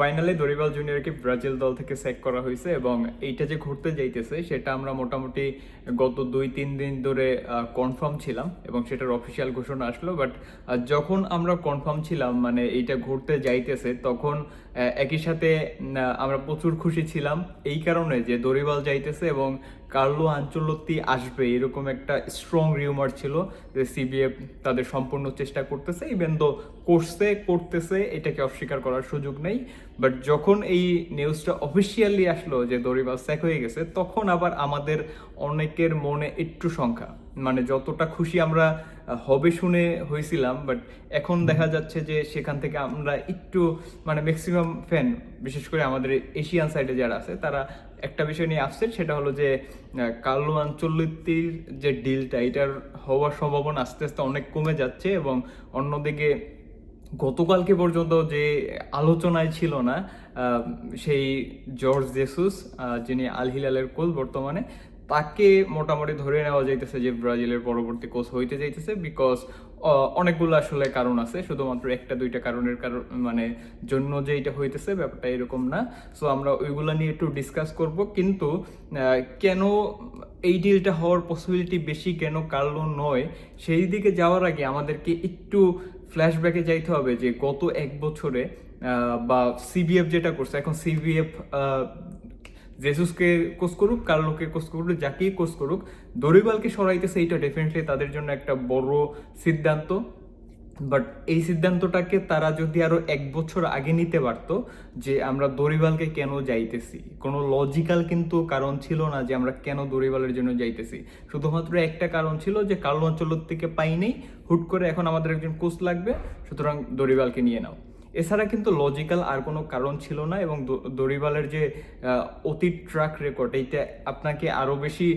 Finally Dorival জুনিয়রকে Brazil দল থেকে sec করা হয়েছে এবং এইটা যে ঘুরতে যাইতেছে, সেটা আমরা মোটামুটি গত দুই, তিন দিন ধরে কনফার্ম ছিলাম এবং সেটার অফিসিয়াল ঘোষণা আসলো। বাট যখন আমরা কনফার্ম ছিলাম মানে এইটা ঘুরতে যাইতেছে, তখন একই সাথে আমরা প্রচুর খুশি ছিলাম এই কারণে যে দরিবাল যাইতেছে এবং কার্লো আঞ্চলত্তি আসবে, এরকম একটা স্ট্রং রিউমার ছিল যে সিবিএফ তাদের সম্পূর্ণ চেষ্টা করতেছে ইভেন তো করছে, করতেছে, এটাকে অস্বীকার করার সুযোগ নেই। বাট যখন এই নিউজটা অফিসিয়ালি আসলো যে দরিবাল স্যাক হয়ে গেছে তখন আবার আমাদের অনেকের মনে একটু সংখ্যা মানে যতটা খুশি আমরা হবে শুনে হয়েছিলাম বাট এখন দেখা যাচ্ছে যে সেখান থেকে আমরা একটু মানে ম্যাক্সিমাম ফ্যান বিশেষ করে আমাদের এশিয়ান সাইডে যারা আছে তারা একটা বিষয় নিয়ে আপসেট সেটা হলো যে কালো আঞ্চলিকটির যে ডিলটা এটার হওয়ার সম্ভাবনা আস্তে আস্তে অনেক কমে যাচ্ছে এবং অন্যদিকে গতকালকে পর্যন্ত যে আলোচনায় ছিল না সেই জর্জ জেসুস যিনি আল হিলালের কোচ বর্তমানে, তাকে মোটামুটি ধরে নেওয়া যাইতেছে যে ব্রাজিলের পরবর্তী কোচ হইতে যাইতেছে বিকজ অনেকগুলো আসলে কারণ আছে, শুধুমাত্র একটা দুইটা কারণের কারণ মানে জন্য যে এটা হইতেছে ব্যাপারটা এরকম না। সো আমরা ওইগুলো নিয়ে একটু ডিসকাস করব, কিন্তু কেন এই ডিলটা হওয়ার পসিবিলিটি বেশি, কেন কার্লো নয়, সেই দিকে যাওয়ার আগে আমাদেরকে একটু ফ্ল্যাশব্যাকে যাইতে হবে যে গত এক বছরে বা সিবিএফ যেটা করছে, এখন সিবিএফ জেসুসকে কোচ করুক, কার্লোকে কোচ করুক, যাকেই কোচ করুক দরিবালকে সরাইতেছে, এইটা ডেফিনেটলি তাদের জন্য একটা বড় সিদ্ধান্ত। বাট এই সিদ্ধান্তটাকে তারা যদি আরও এক বছর আগে নিতে পারতো যে আমরা দরিবালকে কেন যাইতেছি? কোনো লজিক্যাল কিন্তু কারণ ছিল না যে আমরা কেন দরিবালের জন্য যাইতেছি। শুধুমাত্র একটা কারণ ছিল যে কার্লো অঞ্চলের থেকে পাইনি হুট করে এখন আমাদের একজন কোচ লাগবে, সুতরাং দরিবালকে নিয়ে নাও। এছাড়া কিন্তু লজিক্যাল আর কোনো কারণ ছিল না এবং দরিবালের যে অতীত ট্র্যাক রেকর্ড এইটা আপনাকে আরও বেশি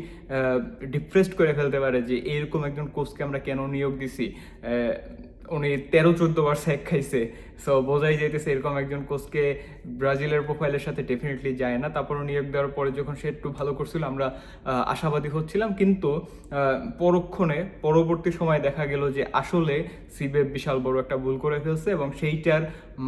ডিপ্রেসড করে ফেলতে পারে যে এরকম একজন কোচকে আমরা কেন নিয়োগ দিছি? উনি তেরো, চোদ্দ বার স্যাক খাইছে। সো বোঝাই যাইতেছে এরকম একজন কোচকে ব্রাজিলের প্রোফাইলের সাথে ডেফিনেটলি যায় না। তারপর নিয়োগ দেওয়ার পরে যখন সে একটু ভালো করছিল, আমরা আশাবাদী হচ্ছিলাম। কিন্তু পরক্ষণে, পরবর্তী সময় দেখা গেল যে আসলে সিবেফ বিশাল বড় একটা ভুল করে ফেলছে এবং সেইটার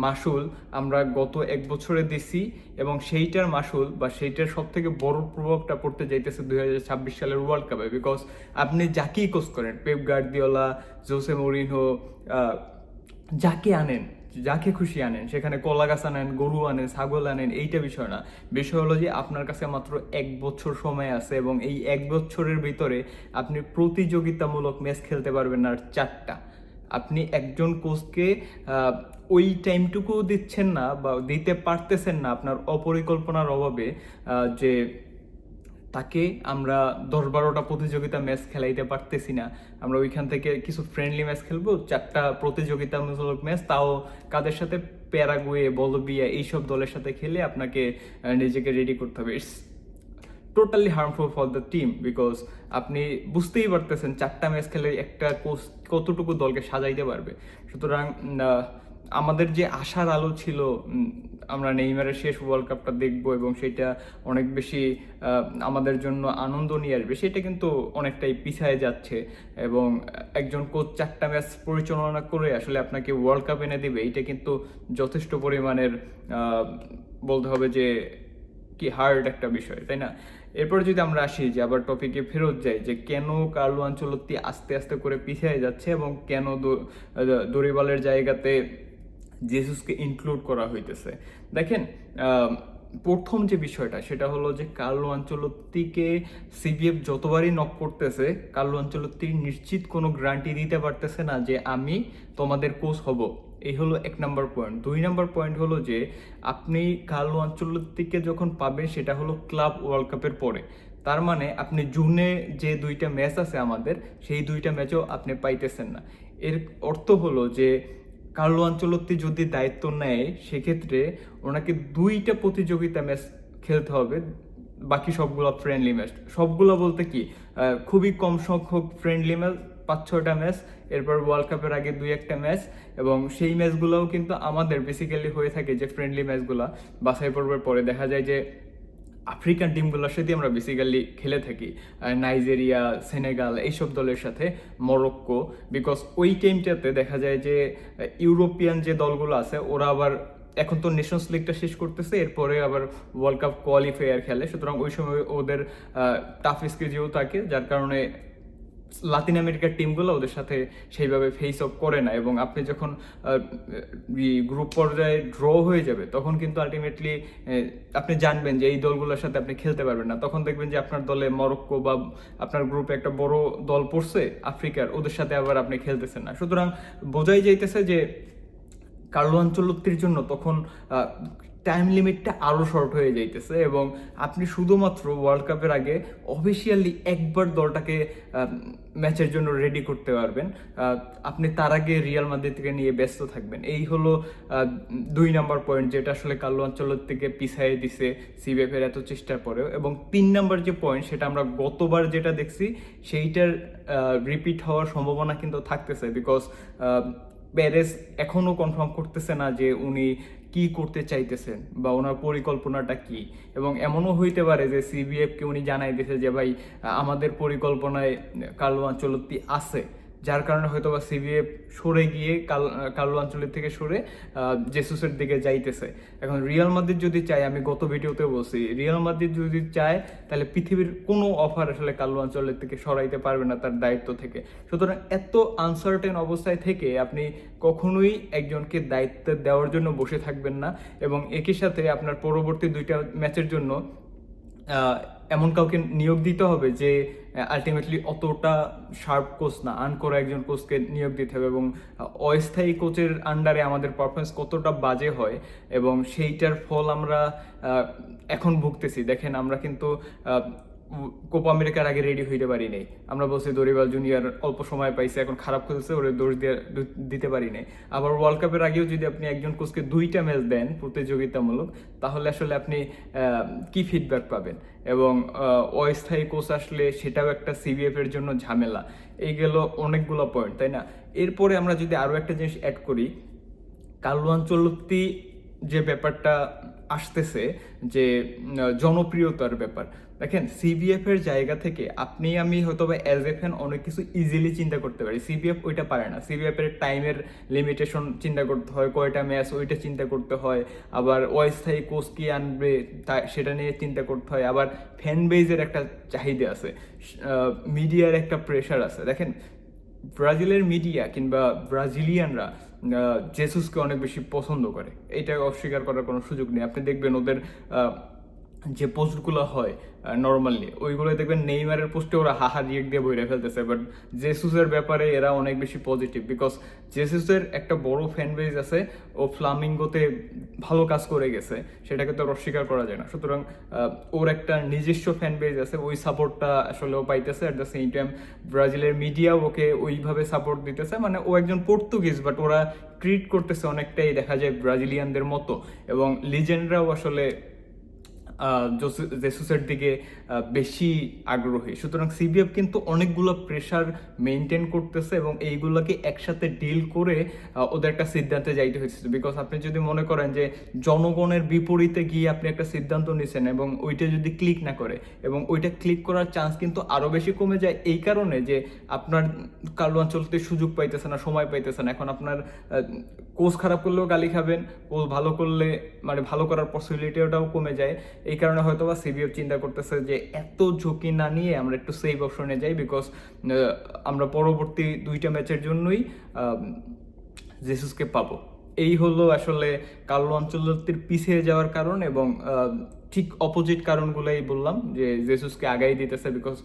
মাসুল আমরা গত এক বছরে দিছি এবং সেইটার মাসুল বা সেইটার সব থেকে বড় প্রভাবটা পড়তে যাইতেছে দুই হাজার ছাব্বিশ সালের ওয়ার্ল্ড কাপে বিকজ আপনি যাকেই কোচ করেন পেপ গার্দিওলা জোসে মরিনহো যাকে আনেন, যাকে খুশি আনেন, সেখানে কলা গাছ আনেন, গরু আনেন, ছাগল আনেন, এইটা বিষয় না। বিষয় হলো যে আপনার কাছে মাত্র এক বছর সময় আছে এবং এই এক বছরের ভিতরে আপনি প্রতিযোগিতামূলক ম্যাচ খেলতে পারবেন আর চারটা। আপনি একজন কোচকে ওই টাইমটুকু দিচ্ছেন না বা দিতে পারতেছেন না আপনার অপরিকল্পনার অভাবে যে তাকে আমরা দশ বারোটা প্রতিযোগিতা ম্যাচ খেলাইতে পারতেছি না। আমরা ওইখান থেকে কিছু ফ্রেন্ডলি ম্যাচ খেলব, চারটা প্রতিযোগিতামূলক ম্যাচ, তাও কাদের সাথে প্যারাগুয়ে বলবিয়া এইসব দলের সাথে খেলে আপনাকে নিজেকে রেডি করতে হবে। It's totally harmful for the team because আপনি বুঝতেই পারতেছেন চারটা ম্যাচ খেলে একটা কোচ কতটুকু দলকে সাজাইতে পারবে। সুতরাং আমাদের যে আশার আলো ছিল আমরা নেইমারের শেষ ওয়ার্ল্ড কাপটা দেখব এবং সেটা অনেক বেশি আমাদের জন্য আনন্দ নিয়ে আসবে, সেটা কিন্তু অনেকটাই পিছায় যাচ্ছে। এবং একজন কোচ চারটা ম্যাচ পরিচালনা করে আসলে আপনাকে ওয়ার্ল্ড কাপ এনে দিবে, এটা কিন্তু যথেষ্ট পরিমাণের বলতে হবে যে কি হার্ড একটা বিষয়, তাই না? এরপর যদি আমরা আসি, যে আবার টপিকে ফেরত যাই, যে কেন কার্লো আঞ্চলত্তি আস্তে আস্তে করে পিছিয়ে যাচ্ছে এবং কেন দ- দড়িবালের জায়গাতে জেসুসকে ইনক্লুড করা হইতেছে। দেখেন প্রথম যে বিষয়টা, সেটা হলো যে কার্লো আঞ্চলত্তিকে সিবিএফ যতবারই নক করতেছে, কার্লো আঞ্চলত্তি নিশ্চিত কোনো গ্যারান্টি দিতে পারতেছে না যে আমি তোমাদের কোচ হব। এই হলো এক নাম্বার পয়েন্ট দুই নাম্বার পয়েন্ট হলো যে, আপনি কার্লো আঞ্চলত্তিকে যখন পাবেন, সেটা হলো ক্লাব ওয়ার্ল্ড কাপের পরে। তার মানে আপনি জুনে যে দুইটা ম্যাচ আছে আমাদের, সেই দুইটা ম্যাচও আপনি পাইতেছেন না। এর অর্থ হলো যে কার্লো আঞ্চলত্তি যদি দায়িত্ব নেয়, সেক্ষেত্রে ওনাকে দুইটা প্রতিযোগিতা ম্যাচ খেলতে হবে, বাকি সবগুলো ফ্রেন্ডলি ম্যাচ সবগুলো বলতে কি খুবই কম সংখ্যক ফ্রেন্ডলি ম্যাচ পাঁচ ছটা ম্যাচ এরপর ওয়ার্ল্ড কাপের আগে দুই একটা ম্যাচ এবং সেই ম্যাচগুলোও কিন্তু আমাদের বেসিক্যালি হয়ে থাকে যে ফ্রেন্ডলি ম্যাচগুলো বাছাই পর্বের পরে দেখা যায় যে আফ্রিকান টিমগুলোর সাথে আমরা বেসিক্যালি খেলে থাকি। নাইজেরিয়া, সেনেগাল এইসব দলের সাথে, মরক্কো বিকজ ওই টিমটাতে দেখা যায় যে ইউরোপিয়ান যে দলগুলো আছে, ওরা আবার এখন তো নেশনস লিগটা শেষ করতেছে, এরপরে আবার ওয়ার্ল্ড কাপ কোয়ালিফায়ার খেলে। সুতরাং ওই সময় ওদের টাফ স্কেজিও থাকে, যার কারণে লাতিন আমেরিকার টিমগুলো ওদের সাথে সেইভাবে ফেস অফ করে না এবং আপনি যখন গ্রুপ পর্যায়ে ড্র হয়ে যাবে, তখন কিন্তু আলটিমেটলি আপনি জানবেন যে এই দলগুলোর সাথে আপনি খেলতে পারবেন না। তখন দেখবেন যে আপনার দলে মরক্কো বা আপনার গ্রুপে একটা বড় দল পড়ছে, আফ্রিকার, ওদের সাথে আবার আপনি খেলতেছেন না। সুতরাং বোঝাই যাইতেছে যে কার্লো আঞ্চলত্তির জন্য তখন টাইম লিমিটটা আরও শর্ট হয়ে যাইতেছে এবং আপনি শুধুমাত্র ওয়ার্ল্ড কাপের আগে অফিসিয়ালি একবার দলটাকে ম্যাচের জন্য রেডি করতে পারবেন। আপনি তার আগে রিয়াল মাদ্রিদ থেকে নিয়ে ব্যস্ত থাকবেন। এই হলো দুই নাম্বার পয়েন্ট যেটা আসলে কার্লো অঞ্চলের থেকে পিছাই দিছে সিবিএফ এর এত চেষ্টার পরেও। এবং তিন নাম্বার যে পয়েন্ট সেটা আমরা গতবার যেটা দেখছি, সেইটার রিপিট হওয়ার সম্ভাবনা কিন্তু থাকতেছে বিকজ প্যারেস এখনও কনফার্ম করতেছে না যে উনি কি করতে চাইতেছেন বা ওনার পরিকল্পনাটা কি? এবং এমনও হইতে পারে যে সিবিএফকে উনি জানাই দিয়েছে যে, ভাই, আমাদের পরিকল্পনায় কালো আঞ্চলতি আছে। যার কারণে হয়তো বা সিবিএফ সরে গিয়ে কাল কালো অঞ্চলের থেকে সরে জেসুসের দিকে যাইতেছে। এখন রিয়াল মাদ্রিদ যদি চায়, আমি গত ভিডিওতে বলছি, রিয়াল মাদ্রিদ যদি চায়, তাহলে পৃথিবীর কোনো অফার আসলে কালো অঞ্চলের থেকে সরাইতে পারবে না তার দায়িত্ব থেকে। সুতরাং এত আনসার্টেন অবস্থায় থেকে আপনি কখনোই একজনকে দায়িত্ব দেওয়ার জন্য বসে থাকবেন না এবং একই সাথে আপনার পরবর্তী দুইটা ম্যাচের জন্য এমন কাউকে নিয়োগ দিতে হবে যে আলটিমেটলি অতটা শার্প কোচ না আন করা একজন কোচকে নিয়োগ দিতে হবে এবং অস্থায়ী কোচের আন্ডারে আমাদের পারফরমেন্স কতটা বাজে হয় এবং সেইটার ফল আমরা এখন ভুগতেছি। দেখেন, আমরা কিন্তু কোপা আমেরিকার আগে রেডি হইতে পারি নাই। আমরা বলছি দরিবাল জুনিয়র অল্প সময় পাইছে, এখন খারাপ খেলছে, ওরে দোষ দিতে পারি নাই। আবার ওয়ার্ল্ড কাপের আগেও যদি আপনি একজন কোচকে দুইটা ম্যাচ দেন প্রতিযোগিতামূলক, তাহলে আসলে আপনি কি ফিডব্যাক পাবেন? এবং অস্থায়ী কোচ আসলে সেটাও একটা সিবিএফ এর জন্য ঝামেলা। এই গেল অনেকগুলো পয়েন্ট তাই না? এরপরে আমরা যদি আরও একটা জিনিস অ্যাড করি কার্লো আঞ্চলতি যে ব্যাপারটা আসতেছে যে জনপ্রিয়তার ব্যাপার। দেখেন সিবিএফ এর জায়গা থেকে আপনি, আমি হয়তো বা অ্যাজ এ ফ্যান অনেক কিছু ইজিলি চিন্তা করতে পারি। সিবিএফ ওইটা পারে না। সিবিএফ এর টাইমের লিমিটেশন চিন্তা করতে হয়, কয়টা ম্যাচ ওইটা চিন্তা করতে হয়, আবার অস্থায়ী কোচ কি আনবে তা, সেটা নিয়ে চিন্তা করতে হয়, আবার ফ্যান বেজের একটা চাহিদা আছে। মিডিয়ার একটা প্রেশার আছে। দেখেন, ব্রাজিলের মিডিয়া কিংবা ব্রাজিলিয়ানরা জেসুসকে অনেক বেশি পছন্দ করে। এটা অস্বীকার করার কোনো সুযোগ নেই। আপনি দেখবেন ওদের যে পোস্টগুলো হয় নর্মালি ওইগুলো দেখবেন নেইমারের পোস্টে ওরা হাহা রিয়েক্ট দিয়ে বইরে ফেলতেছে বাট জেসুসের ব্যাপারে এরা অনেক বেশি পজিটিভ বিকজ জেসুসের একটা বড় ফ্যান বেজ আছে, ও ফ্লামিঙ্গোতে ভালো কাজ করে গেছে, সেটাকে তো অস্বীকার করা যায় না। সুতরাং ওর একটা নিজস্ব ফ্যান বেজ আছে, ওই সাপোর্টটা আসলে ও পাইতেছে অ্যাট দ্য সেম টাইম ব্রাজিলের মিডিয়া ওকে ওইভাবে সাপোর্ট দিতেছে মানে ও একজন পর্তুগিজ বাট ওরা ট্রিট করতেছে অনেকটাই দেখা যায় ব্রাজিলিয়ানদের মতো, এবং লিজেন্ডরাও আসলে জেসুসের দিকে বেশি আগ্রহী। সুতরাং সিবিএফ কিন্তু অনেকগুলো প্রেশার মেনটেন করতেছে এবং এইগুলোকে একসাথে ডিল করে ওদের একটা সিদ্ধান্তে যাইতে হয়েছে বিকজ আপনি যদি মনে করেন যে জনগণের বিপরীতে গিয়ে আপনি একটা সিদ্ধান্ত নিছেন এবং ওইটা যদি ক্লিক না করে এবং ওইটা ক্লিক করার চান্স কিন্তু আরও বেশি কমে যায়, এই কারণে যে আপনার কালো অঞ্চলতে সুযোগ পাইতেছে না, সময় পাইতেছে না, এখন আপনার কোচ খারাপ করলেও গালি খাবেন কোচ ভালো করলে মানে ভালো করার পসিবিলিটিটাও কমে যায়। এই কারণে হয়তো বা সিবিএফ চিন্তা করতেছে যে এত ঝুঁকি না নিয়ে আমরা একটু সেফ অপশনে যাই বিকজ আমরা পরবর্তী দুইটা ম্যাচের জন্যই জেসুসকে পাবো। এই হলো আসলে কালো অঞ্চলটির পিছিয়ে যাওয়ার কারণ এবং ঠিক অপোজিট কারণগুলোই বললাম, যে জেসুসকে আগাই দিতেছে বিকজ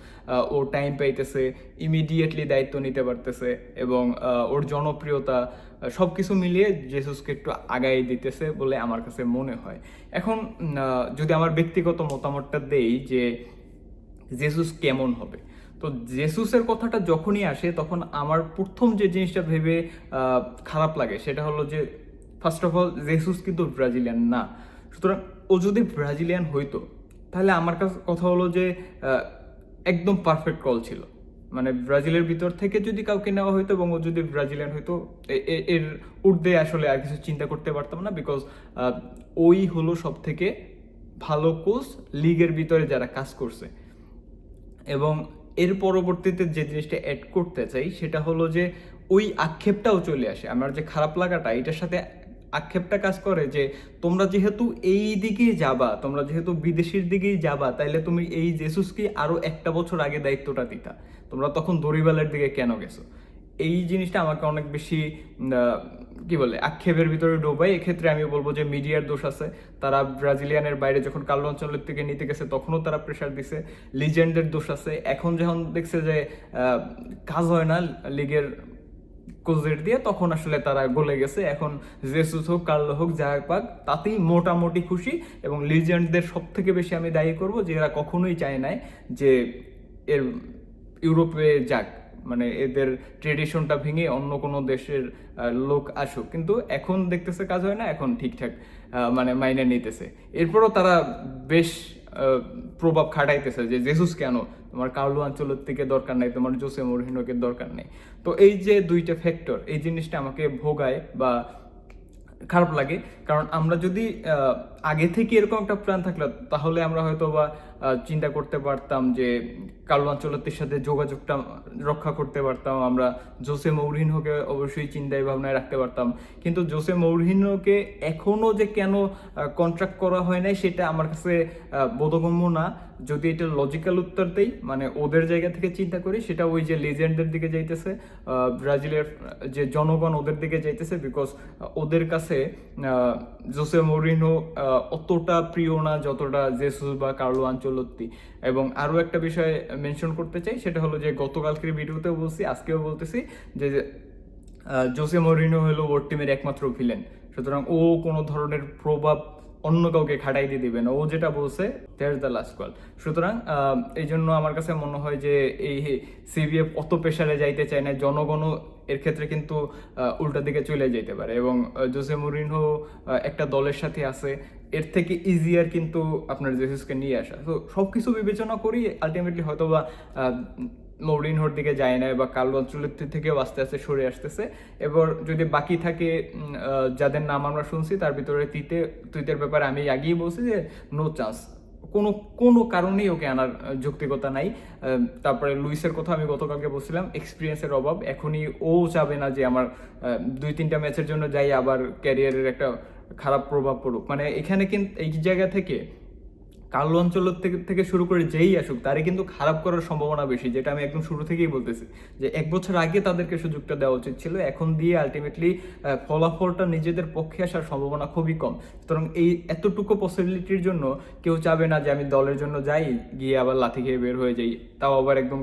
ও টাইম পাইতেছে ইমিডিয়েটলি দায়িত্ব নিতে পারতেছে এবং ওর জনপ্রিয়তা সব কিছু মিলিয়ে জেসুসকে একটু আগাই দিতেছে বলে আমার কাছে মনে হয়। এখন যদি আমার ব্যক্তিগত মতামতটা দেই যে জেসুস কেমন হবে? তো জেসুসের কথাটা যখনই আসে তখন আমার প্রথম যে জিনিসটা ভেবে খারাপ লাগে সেটা হলো যে ফার্স্ট অফ অল জেসুস কিন্তু ব্রাজিলিয়ান না। সুতরাং ও যদি ব্রাজিলিয়ান হইতো, তাহলে আমার কাছে কথা হলো যে একদম পারফেক্ট কল ছিল। মানে ব্রাজিলের ভিতর থেকে যদি কাউকে নেওয়া হইতো এবং ও যদি ব্রাজিলিয়ান হইতো এর ঊর্ধ্বে আসলে আর কিছু চিন্তা করতে পারতাম না বিকজ ওই হলো সব থেকে ভালো কোচ লিগের ভিতরে যারা কাজ করছে। এবং এর পরবর্তীতে যে জিনিসটা অ্যাড করতে চাই, সেটা হলো যে, ওই আক্ষেপটাও চলে আসে। আমার যে খারাপ লাগাটা, এটার সাথে আক্ষেপটা কাজ করে যে তোমরা যেহেতু এই দিকেই যাবা, তোমরা যেহেতু বিদেশের দিকেই যাবা, তাইলে তুমি এই জেসুসকে আরও একটা বছর আগে দায়িত্বটা দিতা। তোমরা তখন দড়িবালের দিকে কেন গেছো? এই জিনিসটা আমাকে অনেক বেশি কি বলে, আক্ষেপের ভিতরে ডোবাই এক্ষেত্রে আমি বলব যে মিডিয়ার দোষ আছে। তারা ব্রাজিলিয়ানের বাইরে যখন কালো অঞ্চলের থেকে নিতে গেছে, তখনও তারা প্রেশার দিছে। লিজেন্ডের দোষ আছে। এখন যখন দেখছে যে কাজ হয় না, লিগের কোচদের দিয়ে তখন আসলে তারা গলে গেছে, এখন জেসুস হোক, কার্লো হোক যা পাক, তাতেই মোটামুটি খুশি এবং লিজেন্ডদের সব থেকে বেশি আমি দায়ী করব যে এরা কখনোই চায় নাই যে এর ইউরোপে যাক মানে এদের ট্রেডিশনটা ভেঙে অন্য কোনো দেশের লোক আসুক। কিন্তু এখন দেখতেছে কাজ হয় না, এখন ঠিকঠাক মানে মাইনে নিতেছে। এরপরও তারা বেশ প্রভাব খাটাইতেছে যে জেসুস কেন? তোমার কার্লো আঞ্চলের থেকে দরকার নাই, তোমার জোসে মরিহিনোকে দরকার নেই। তো এই যে দুইটা ফ্যাক্টর এই জিনিসটা আমাকে ভোগায় বা খারাপ লাগে। কারণ আমরা যদি আগে থেকে এরকম একটা প্ল্যান থাকলে, তাহলে আমরা হয়তো বা চিন্তা করতে পারতাম যে কালো আঞ্চলতের সাথে যোগাযোগটা রক্ষা করতে পারতাম। আমরা জোসে মৌরিনহোকে অবশ্যই চিন্তায় ভাবনায় রাখতে পারতাম। কিন্তু জোসে মৌরিনহোকে এখনও যে কেন কন্ট্রাক্ট করা হয় নাই সেটা আমার কাছে বোধগম্য না। যদি এটা লজিক্যাল উত্তর দেই মানে ওদের জায়গা থেকে চিন্তা করি সেটা ওই যে লেজেন্ডের দিকে যাইতেছে ব্রাজিলের যে জনগণ ওদের দিকে যাইতেছে বিকজ ওদের কাছে জোসে মরিনো আহ, অতটা প্রিয় না যতটা জেসুস বা কার্লো আঞ্চলত্তি এবং আরও একটা বিষয় মেনশন করতে চাই, সেটা হলো যে গতকালকের ভিডিওতেও বলছি, আজকেও বলতেছি যে জোসে মরিনো হলো ওর টিমের একমাত্র ভিলেন সুতরাং ও কোনো ধরনের প্রভাব অন্য কাউকে খাটাই দিয়ে দিবে না। ও যেটা বলছে দেয়ার দ্য লাস্ট কল সুতরাং এই জন্য আমার কাছে মনে হয় যে, এই সিবিএফ অত প্রেশারে যাইতে চায় না। জনগণও এর ক্ষেত্রে কিন্তু উল্টা দিকে চলে যেতে পারে। এবং জোসে মুরিনহো একটা দলের সাথে আছে। এর থেকে ইজিয়ার কিন্তু আপনার জেসুসকে নিয়ে আসা। তো সব কিছু বিবেচনা করি আলটিমেটলি হয়তো বা মৌরিনহোর দিকে যায় না বা কালো অঞ্চলের থেকেও আস্তে আস্তে সরে আসতেছে। এবার যদি বাকি থাকে যাদের নাম আমরা শুনছি, তার ভিতরে তিতে তুইতের ব্যাপারে আমি আগেই বলছি যে নো চান্স কোনো কোনো কারণেই ওকে আনার যৌক্তিকতা নাই। তারপরে লুইসের কথা আমি গতকালকে বলছিলাম এক্সপিরিয়েন্সের অভাব। এখনই ও চাবে না যে আমার দুই তিনটা ম্যাচের জন্য যাই আবার ক্যারিয়ারের একটা খারাপ প্রভাব পড়ুক। মানে এখানে কিন্তু এই জায়গা থেকে কালো অঞ্চল থেকে থেকে শুরু করে যেই আসুক, তারই কিন্তু খারাপ করার সম্ভাবনা বেশি, যেটা আমি একদম শুরু থেকেই বলতেছি। যে এক বছর আগে তাদেরকে সুযোগটা দেওয়া উচিত ছিল, এখন দিয়ে আলটিমেটলি ফলাফলটা নিজেদের পক্ষে আসার সম্ভাবনা খুবই কম। সুতরাং এই এতটুকু পসিবিলিটির জন্য কেউ চাবে না যে আমি দলের জন্য যাই, গিয়ে আবার লাথি খেয়ে বের হয়ে যাই। তাও আবার একদম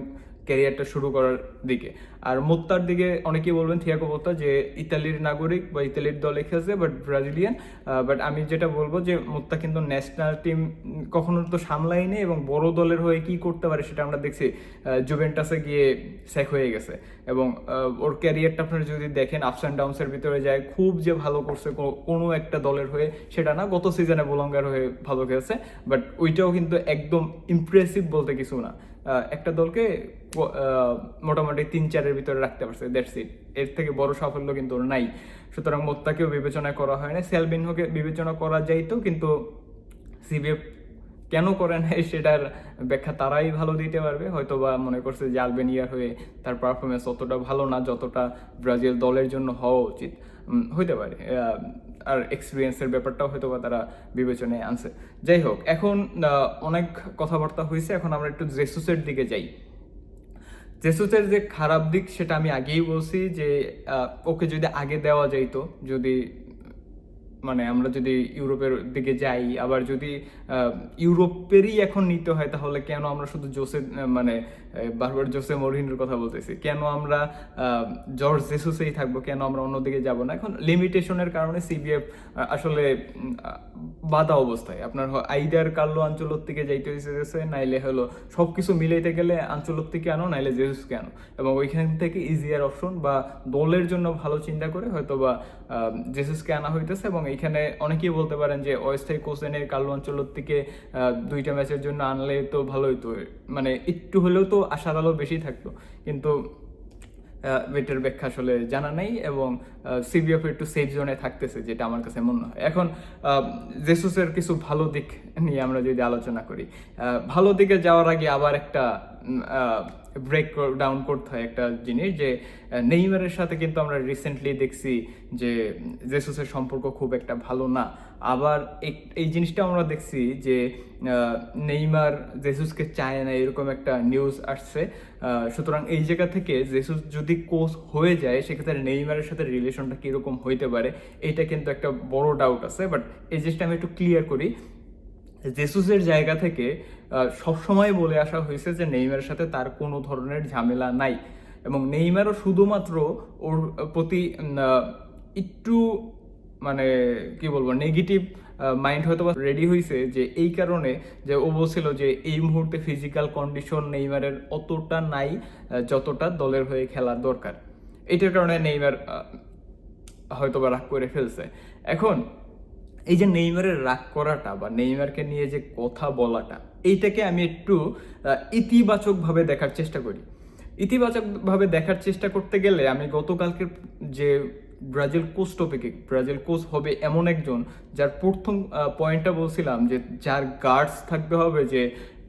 ক্যারিয়ারটা শুরু করার দিকে। আর মোত্তার দিকে অনেকেই বলবেন থিয়াকো মোত্তা যে ইতালির নাগরিক বা ইতালির দলে খেলছে বাট ব্রাজিলিয়ান বাট আমি যেটা বলব যে মোত্তা কিন্তু ন্যাশনাল টিম কখনো তো সামলায়নি এবং বড় দলের হয়ে কি করতে পারে সেটা আমরা দেখছি জুভেন্টাসে গিয়ে সেক হয়ে গেছে। এবং ওর ক্যারিয়ারটা আপনারা যদি দেখেন আপস অ্যান্ড ডাউনসের ভিতরে যায়, খুব যে ভালো করছে কোনো একটা দলের হয়ে সেটা না, গত সিজনে বোলঙ্গার হয়ে ভালো খেলছে বাট ওইটাও কিন্তু একদম ইমপ্রেসিভ বলতে কিছু না। একটা দলকে মোটামুটি তিন চারের ভিতরে রাখতে পারছে দ্যাটস ইট এর থেকে বড় সাফল্য কিন্তু ওর নাই। সুতরাং মোত্তাকেও বিবেচনা করা হয় না সেলবিনহোকে বিবেচনা করা যাইতো, কিন্তু সিবিএফ কেন করে নাই সেটার ব্যাখ্যা তারাই ভালো দিতে পারবে। হয়তো বা মনে করছে যে আলবেনিয়ার হয়ে তার পারফরমেন্স অতটা ভালো না, যতটা ব্রাজিল দলের জন্য হওয়া উচিত। হইতে পারে। আর এক্সপিরিয়েন্সের ব্যাপারটাও হয়তো বা তারা বিবেচনায় আনছে। যাই হোক, এখন অনেক কথাবার্তা হয়েছে, এখন আমরা একটু জেসুসের দিকে যাই। জেসুসের যে খারাপ দিক সেটা আমি আগেই বলছি যে ওকে যদি আগে দেওয়া যাইতো, যদি মানে আমরা যদি ইউরোপের দিকে যাই, আবার যদি ইউরোপেরই এখন নিতে হয়, তাহলে কেন আমরা শুধু জোসে মানে বারবার জোসে মরিনের কথা বলতেছি? কেন আমরা জর্জ জেসুসেই থাকব? কেন আমরা অন্যদিকে যাব না? এখন লিমিটেশনের কারণে সিবিএফ আসলে বাধা অবস্থায়। আপনার আইদার কার্লো আঞ্চলত থেকে যাইতে হয়েছে নাইলে হলো সব কিছু মিলাইতে গেলে আঞ্চলত থেকে আনো, নাইলে জেসুসকে আনো। এবং ওইখান থেকে ইজিয়ার অপশন বা দলের জন্য ভালো চিন্তা করে হয়তো বা জেসুসকে আনা হইতেছে এবং এখানে অনেকেই বলতে পারেন যে অস্থায়ী কোচেনের কার্লো আঞ্চলত থেকে দুইটা ম্যাচের জন্য আনলে তো ভালো হইতো মানে একটু হলেও তো আশার আলো বেশি থাকতো। কিন্তু এটার ব্যাখ্যা আসলে জানা নেই এবং সিবিএফ একটু সেফ জোনে থাকতেছে, যেটা আমার কাছে মনে হয়। এখন জেসুসের কিছু ভালো দিক নিয়ে আমরা যদি আলোচনা করি ভালো দিকে যাওয়ার আগে আবার একটা ব্রেক ডাউন করতে হয় একটা জিনিস যে নেইমারের সাথে কিন্তু আমরা রিসেন্টলি দেখছি যে জেসুসের সম্পর্ক খুব একটা ভালো না। আবার এই জিনিসটা আমরা দেখছি যে নেইমার জেসুসকে চায় না, এরকম একটা নিউজ আসছে। সুতরাং এই জায়গা থেকে জেসুস যদি কোচ হয়ে যায়, সেক্ষেত্রে নেইমারের সাথে রিলেশনটা কীরকম হইতে পারে, এটা কিন্তু একটা বড় ডাউট আছে। বাট এই জিনিসটা আমি একটু ক্লিয়ার করি। জেসুসের জায়গা থেকে সবসময় বলে আসা হয়েছে যে নেইমারের সাথে তার কোনো ধরনের ঝামেলা নাই। এবং নেইমারও শুধুমাত্র ওর প্রতি একটু মানে কি বলব নেগেটিভ মাইন্ড হয়তো রেডি হয়েছে যে এই কারণে যে ও বলছিল যে এই মুহূর্তে ফিজিক্যাল কন্ডিশন নেইমারের অতটা নাই যতটা দলের হয়ে খেলার দরকার। এটার কারণে নেইমার হয়তো বা রাগ করে ফেলছে। এখন এই যে নেইমারের রাগ করাটা বা নেইমারকে নিয়ে যে কথা বলাটা, এইটাকে আমি একটু ইতিবাচকভাবে দেখার চেষ্টা করি। ইতিবাচকভাবে দেখার চেষ্টা করতে গেলে আমি গতকালকে যে ব্রাজিল কোচ টপিকে, ব্রাজিল কোচ হবে এমন একজন যার প্রথম পয়েন্টটা বলছিলাম যে যার গার্ডস থাকতে হবে যে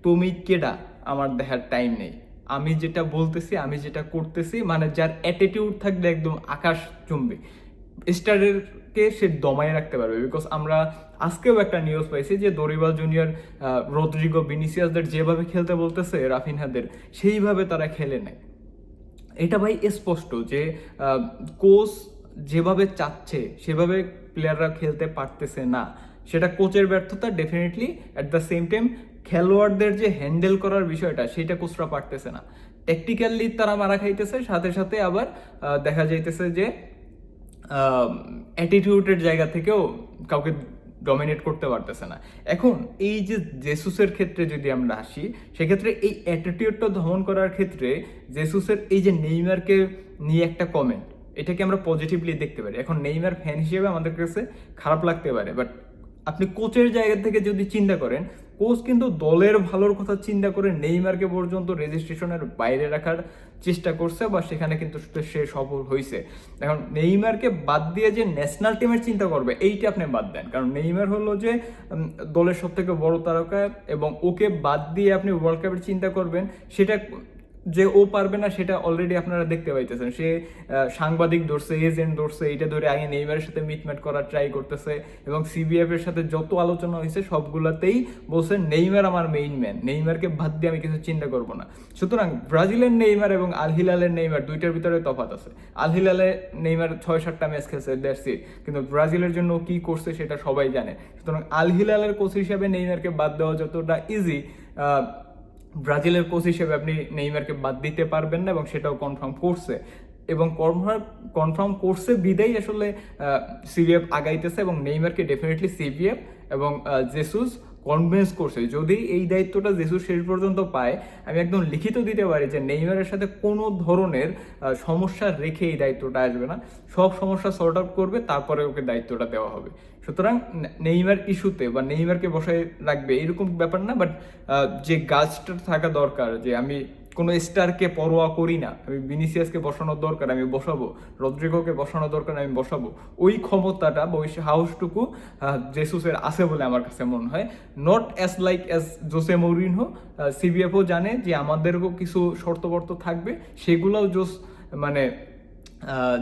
তুমি কেডা, আমার দেখার টাইম নেই। আমি যেটা বলতেছি, আমি যেটা করতেছি মানে যার অ্যাটিটিউড থাকবে একদম আকাশ চুম্বে। স্টারেরকে সে দমায় রাখতে পারবে বিকজ আমরা আজকেও একটা নিউজ পাইছি যে দরিবাল জুনিয়র রদ্রিগো বিনিসিয়াসদের যেভাবে খেলতে বলতেছে, রাফিনহাদের, সেইভাবে তারা খেলে নেয় এটা ভাই স্পষ্ট যে কোচ যেভাবে চাচ্ছে, সেভাবে প্লেয়াররা খেলতে পারতেছে না। সেটা কোচের ব্যর্থতা definitely at the same time খেলোয়াড়দের যে হ্যান্ডেল করার বিষয়টা, সেটা কোচরা পারতেছে না। টেকনিক্যালি তারা মারা খাইতেছে, সাথে সাথে আবার দেখা যাইতেছে যে অ্যাটিটিউডের জায়গা থেকেও কাউকে ডমিনেট করতে পারতেছে না। এখন এই যে জেসুসের ক্ষেত্রে যদি আমরা আসি, সেক্ষেত্রে এই অ্যাটিটিউডটা দমন করার ক্ষেত্রে জেসুসের এই যে নেইমারকে নিয়ে একটা কমেন্ট এটাকে আমরা পজিটিভলি দেখতে পারি। এখন নেইমার ফ্যান হিসেবে আমাদের কাছে খারাপ লাগতে পারে বাট আপনি কোচের জায়গা থেকে যদি চিন্তা করেন কোচ কিন্তু দলের ভালোর কথা চিন্তা করে নেইমারকে পর্যন্ত রেজিস্ট্রেশনের বাইরে রাখার চেষ্টা করছে বা সেখানে কিন্তু সে সফল হয়েছে এখন নেইমারকে বাদ দিয়ে যে ন্যাশনাল টিমের চিন্তা করবে, এইটা আপনি বাদ দেন। কারণ নেইমার হলো যে দলের সব থেকে বড় তারকা এবং ওকে বাদ দিয়ে আপনি ওয়ার্ল্ড কাপের চিন্তা করবেন, সেটা যে ও পারবে না, সেটা অলরেডি আপনারা দেখতে পাইতেছেন। সে সাংবাদিক ধরছে এজেন্ট ধরছে, এটা ধরে আগে নেইমারের সাথে মিটম্যাট করার ট্রাই করতেছে এবং সিবিএফ এর সাথে যত আলোচনা হয়েছে, সবগুলাতেই বলছে, নেইমার আমার মেইন ম্যান নেইমারকে বাদ দিয়ে আমি কিছু চিন্তা করব না। সুতরাং ব্রাজিলের নেইমার এবং আল হিলালের নেইমার দুইটার ভিতরে তফাৎ আছে। আল হিলালে নেইমার ছয় সাতটা ম্যাচ খেলছে দ্যাটস কিন্তু ব্রাজিলের জন্য কি করছে, সেটা সবাই জানে। সুতরাং আল হিলালের কোচ হিসাবে নেইমারকে বাদ দেওয়া যতটা ইজি ব্রাজিলের কোচ হিসেবে আপনি নেইমারকে বাদ দিতে পারবেন না এবং সেটাও কনফার্ম করছে। এবং কনফার্ম কনফার্ম করছে বিদায় আসলে সিভিএফ আগাইতেছে এবং নেইমারকে ডেফিনেটলি সিভিএফ এবং জেসুস কনভিন্স করছে, যদি এই দায়িত্বটা জেসুস শেষ পর্যন্ত পায়, আমি একদম লিখিত দিতে পারি যে নেইমারের সাথে কোনো ধরনের সমস্যা রেখে এই দায়িত্বটা আসবে না। সব সমস্যা সর্ট আউট করবে, তারপরে ওকে দায়িত্বটা দেওয়া হবে। সুতরাং নেইমার ইস্যুতে বা নেইমারকে বসায় রাখবে এরকম ব্যাপার না বাট যে গাছটা থাকা দরকার, যে আমি কোনো স্টারকে পরোয়া করি না। আমি বিনিসিয়াসকে বসানোর দরকার আমি বসাবো। রদ্রিগোকে বসানোর দরকার আমি বসাবো। ওই ক্ষমতাটা বা ওই আহ, জেসুসের আছে বলে আমার কাছে মনে হয়। Not as like as Jose Mourinho সিবিএফও জানে যে আমাদেরও কিছু শর্তবর্ত থাকবে। সেগুলোও জোস মানে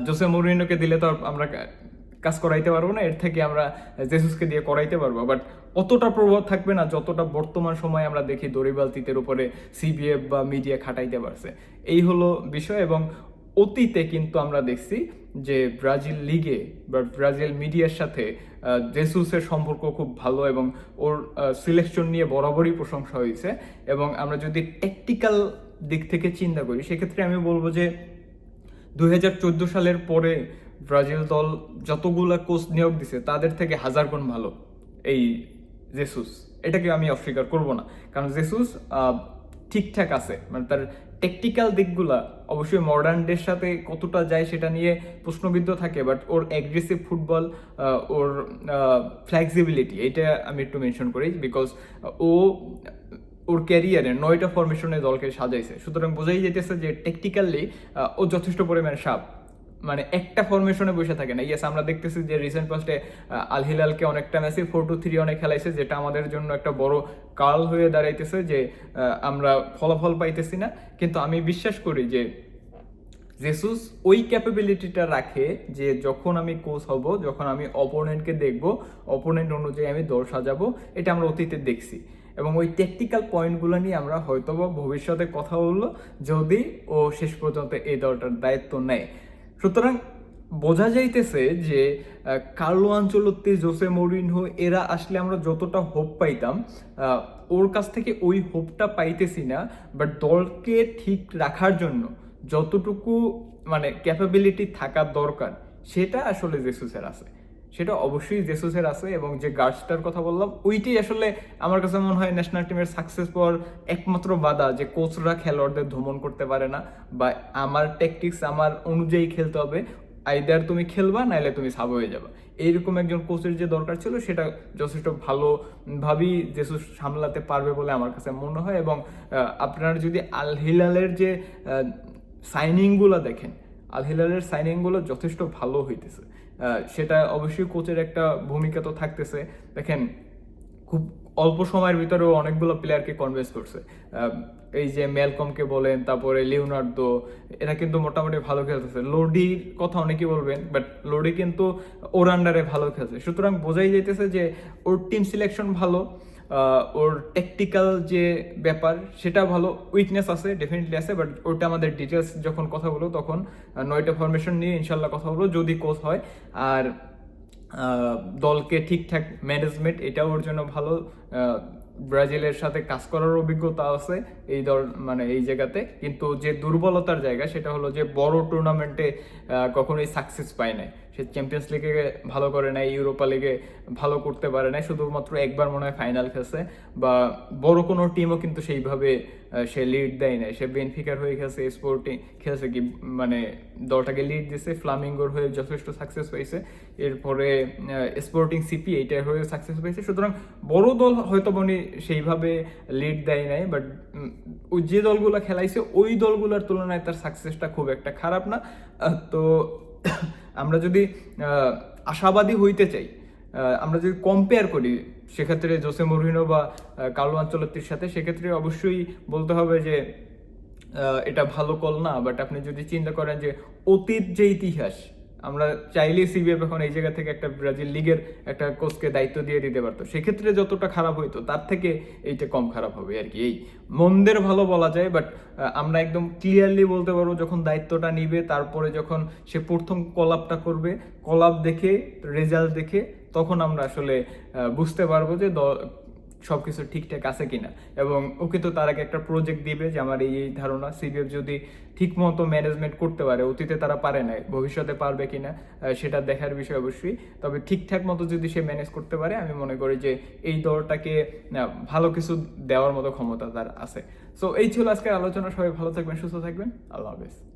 জোসে মৌরিনোকে দিলে তো আমরা কাজ করাইতে পারব না। এর থেকে আমরা জেসুসকে দিয়ে করাইতে পারব। বাট অতটা প্রভাব থাকবে না যতটা বর্তমান সময়ে আমরা দেখি দরিবালতিতের উপরে সিবিএফ বা মিডিয়া খাটাইতে পারছে। এই হলো বিষয় এবং অতীতে কিন্তু আমরা দেখছি যে ব্রাজিল লিগে বা ব্রাজিল মিডিয়ার সাথে জেসুসের সম্পর্ক খুব ভালো এবং ওর সিলেকশন নিয়ে বরাবরই প্রশংসা হয়েছে এবং আমরা যদি টেকনিক্যাল দিক থেকে চিন্তা করি, সেক্ষেত্রে আমি বলব যে দু হাজার চোদ্দ সালের পরে ব্রাজিল দল যতগুলা কোচ নিয়োগ দিছে, তাদের থেকে হাজার গুণ ভালো এই জেসুস এটাকে আমি অস্বীকার করব না। কারণ জেসুস ঠিকঠাক আছে। মানে তার টেকটিক্যাল দিকগুলা অবশ্যই মডার্ন ডের সাথে কতটা যায় সেটা নিয়ে প্রশ্নবিদ্ধ থাকে বাট ওর অ্যাগ্রেসিভ ফুটবল ওর ফ্লেক্সিবিলিটি এটা আমি একটু মেনশন করি বিকজ ও, ওর ক্যারিয়ারে নয়টা ফরমেশনে দলকে সাজাইছে। সুতরাং বোঝাই যেতেছে যে টেকটিক্যালি ও যথেষ্ট পরিমাণে সাপ মানে একটা ফরমেশনে বসে থাকে না। ইয়েস আমরা দেখতেছি যে রিসেন্ট পাস্টে আল হিলালকে অনেকটা ম্যাচে ফোর টু থ্রি অনেক খেলাইছে, যেটা আমাদের জন্য একটা বড় কাল হয়ে দাঁড়াইতেছে যে আমরা ফলাফল পাইতেছি না। কিন্তু আমি বিশ্বাস করি যে জেসুস ওই ক্যাপাবিলিটিটা রাখে যে যখন আমি কোচ হব, যখন আমি অপোনেন্টকে দেখব অপোনেন্ট অনুযায়ী আমি দল সাজাবো, এটা আমরা অতীতে দেখছি। এবং ওই টেকনিক্যাল পয়েন্টগুলো নিয়ে আমরা হয়তোবা ভবিষ্যতে কথা বলল যদি ও শেষ পর্যন্ত এই দলটার দায়িত্ব নেয়। সুতরাং বোঝা যাইতেছে যে কার্লো আঞ্চলত্তি, জোসে মরিনহো, এরা আসলে আমরা যতটা হোপ পাইতাম ওর কাছ থেকে ওই হোপটা পাইতেছি না বাট দলকে ঠিক রাখার জন্য যতটুকু মানে ক্যাপাবিলিটি থাকা দরকার, সেটা আসলে জেসুসের আছে। সেটা অবশ্যই জেসুসের আছে এবং যে গার্ডসটার কথা বললাম ওইটাই আসলে আমার কাছে মনে হয় ন্যাশনাল টিমের সাকসেস পাওয়ার একমাত্র বাধা যে কোচরা খেলোয়াড়দের ভ্রমণ করতে পারে না বা আমার ট্যাকটিক্স আমার অনুযায়ী খেলতে হবে। আইদার তুমি খেলবা, নাইলে তুমি সাব হয়ে যাবা। এইরকম একজন কোচের যে দরকার ছিল, সেটা যথেষ্ট ভালোভাবেই জেসুস সামলাতে পারবে বলে আমার কাছে মনে হয় এবং আপনারা যদি আল হিলালের যে সাইনিংগুলো দেখেন আল হিলালের সাইনিংগুলো যথেষ্ট ভালো হইতেছে। সেটা অবশ্যই কোচের একটা ভূমিকা তো থাকতেছে। দেখেন, খুব অল্প সময়ের ভিতরেও অনেকগুলো প্লেয়ারকে কনভিন্স করছে। এই যে মেলকমকে বলেন, তারপরে লিওনার্দো এরা কিন্তু মোটামুটি ভালো খেলতেছে। লোডির কথা অনেকে বলবেন বাট লোডি কিন্তু ওর আন্ডারে ভালো খেলছে। সুতরাং বোঝাই যাইতেছে যে ওর টিম সিলেকশন ভালো। ওর টেকটিক্যাল যে ব্যাপার, সেটা ভালো উইকনেস আছে ডেফিনেটলি আছে বাট ওটা আমাদের ডিটেলস যখন কথা বলব তখন নয়টা ফরমেশন নিয়ে ইনশাল্লাহ কথা বলব, যদি কোচ হয়। আর দলকে ঠিকঠাক ম্যানেজমেন্ট এটাও ওর জন্য ভালো। ব্রাজিলের সাথে কাজ করার অভিজ্ঞতা আছে এই দল মানে এই জায়গাতে। কিন্তু যে দুর্বলতার জায়গা, সেটা হলো যে বড় টুর্নামেন্টে কখনোই সাকসেস পায় নাই। সে চ্যাম্পিয়ন্স লিগে ভালো করে নাই ইউরোপা লিগে ভালো করতে পারে নাই, শুধুমাত্র একবার মনে হয় ফাইনাল খেলছে বা বড় কোনো টিমও কিন্তু সেইভাবে সে লিড দেয় নাই। সে বেনফিকার হয়ে খেলছে স্পোর্টিং খেলছে কি মানে দলটাকে লিড দিছে ফ্লামিঙ্গোর হয়ে যথেষ্ট সাকসেস পাইছে। এরপরে স্পোর্টিং সিপি এইটার হয়ে সাকসেস পাইছে। সুতরাং বড় দল হয়তো উনি সেইভাবে লিড দেয় নাই বাট যে দলগুলো খেলাইছে, ওই দলগুলোর তুলনায় তার সাকসেসটা খুব একটা খারাপ না। তো আমরা যদি আশাবাদী হইতে চাই আমরা যদি কম্পেয়ার করি, সেক্ষেত্রে জোসে মরিনো বা কালো আঞ্চলত্তির সাথে, সেক্ষেত্রে অবশ্যই বলতে হবে যে এটা ভালো কল না বাট আপনি যদি চিন্তা করেন যে, অতীত যে ইতিহাস আমরা চাইলেই সিবিএফ এখন এই জায়গা থেকে একটা ব্রাজিল লিগের একটা কোচকে দায়িত্ব দিয়ে দিতে পারতো। সেক্ষেত্রে যতটা খারাপ হইতো, তার থেকে এইটা কম খারাপ হবে আর কি। এই মন্দের ভালো বলা যায় বাট আমরা একদম ক্লিয়ারলি বলতে পারব, যখন দায়িত্বটা নিবে, তারপরে যখন সে প্রথম কলাপটা করবে কলাপ দেখে রেজাল্ট দেখে, তখন আমরা আসলে বুঝতে পারব যে দ- সবকিছু ঠিকঠাক আছে কিনা। এবং ওকে তো তার আগে একটা প্রজেক্ট দিবে যে আমার এই ধারণা। সিবিএফ যদি ঠিক মতো ম্যানেজমেন্ট করতে পারে, অতীতে তারা পারে নাই, ভবিষ্যতে পারবে কিনা সেটা দেখার বিষয় অবশ্যই। তবে ঠিকঠাক মতো যদি সে ম্যানেজ করতে পারে, আমি মনে করি যে এই দলটাকে ভালো কিছু দেওয়ার মতো ক্ষমতা তার আছে। সো এই ছিল আজকের আলোচনা। সবাই ভালো থাকবেন, সুস্থ থাকবেন। আল্লাহ হাফেজ।